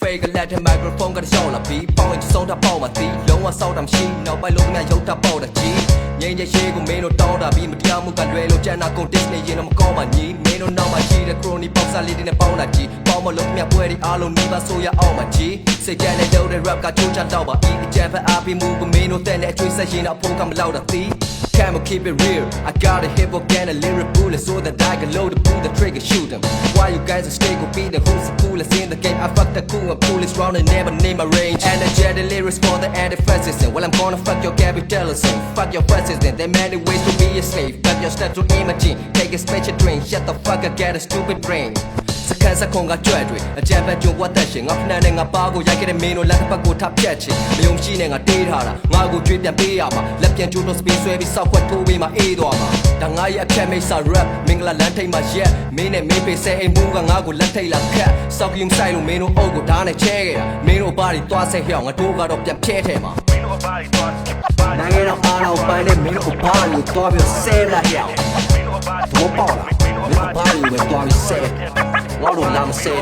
fake လက်ထဲ microphone ကတရှော့လာပြီးပေါင်းရင်စုံတာပေါ့မသိလုံးဝစောက်တာမရှိနောက်ပိုင်းလုံးကရုပ်တာပေါ့တာကြီးငိမ့်တဲ့ရှေးကိုမင်းတို့တောင်းတာပြီးမတရားမှုကလွယ်လို့ကြံတာကုန် Disney ရင်တော့မကောင်းပါညီမင်းတို့နောက်မှာရှိတဲ့ crony boxer လေးတွေနဲ့ပေါင်းတာကြီးပေါင်းမလုံးမြတ်ပွဲတွေအားလုံးနေပါဆိုရအောင်မကြီးစိတ်ကြမ်းတဲ့လုံးတဲ့ rap ကချိုးချတော့ပါဤအကြံဖက်အားပေးမှုကမင်းတို့တဲ့တဲ့အကျွေးဆက်ရင်တော့ဖုန်းကမလောက်တာ သီး Camel keep it real. I got a hip and a lyric bullet so that I can load the pull the trigger shoot them. Why you guys are stay go beat the who's the coolest in the game? I fuck the cool and coolest round and never name my range. The lyrics for the. And well, I'm gonna fuck your Gabby capitalism. Fuck your president. There many ways to be a slave. Fuck your steps to imagine. Take a special drink. Shut the fuck up, get a stupid brain. စကန်စခုံကကြွက်တွေအကြံဖက်ကြုံဝတ်သက်ရှင်ငါဖနှံနဲ့ငါပါကိုရိုက်ခဲ့တဲ့မင်းတို့လက်တစ်ဖက်ကိုထပ်ဖြတ်ချင်မယုံရှိနဲ့ငါတေးထားတာငါကိုကြွေးပြန်ပေးရမှာလက်ပြန်ကျိုးတော့စပင်းဆွဲပြီးစောက်ခွက်ထိုးပေးမှာအေးသွားမှာဒါငါရဲ့အဖြတ်မိတ်ဆာ rap မင်္ဂလာလမ်းထိပ်မှာရက်မင်းနဲ့မင်းဖေဆဲအိမ်မူကငါကိုလက်ထိပ်လာခတ်စောက်ရင်ဆိုင်လို့မင်းတို့အုပ်ကိုဓာတ်နဲ့ချဲခဲ့တာမင်းတို့ဘာတွေသွားဆက်ဟျောင်းငါတို့ကတော့ပြန်ဖြဲထဲမှာနိုင်ငံတော်အားလုံးပိုင်းနဲ့မင်းတို့ဘာလို့သွားပြီးဆဲလာဟျောင်းဘောပေါက်လာမင်းတို့ဘာလို့ပဲသွားပြီးဆဲ ငါတို့လာမဆဲ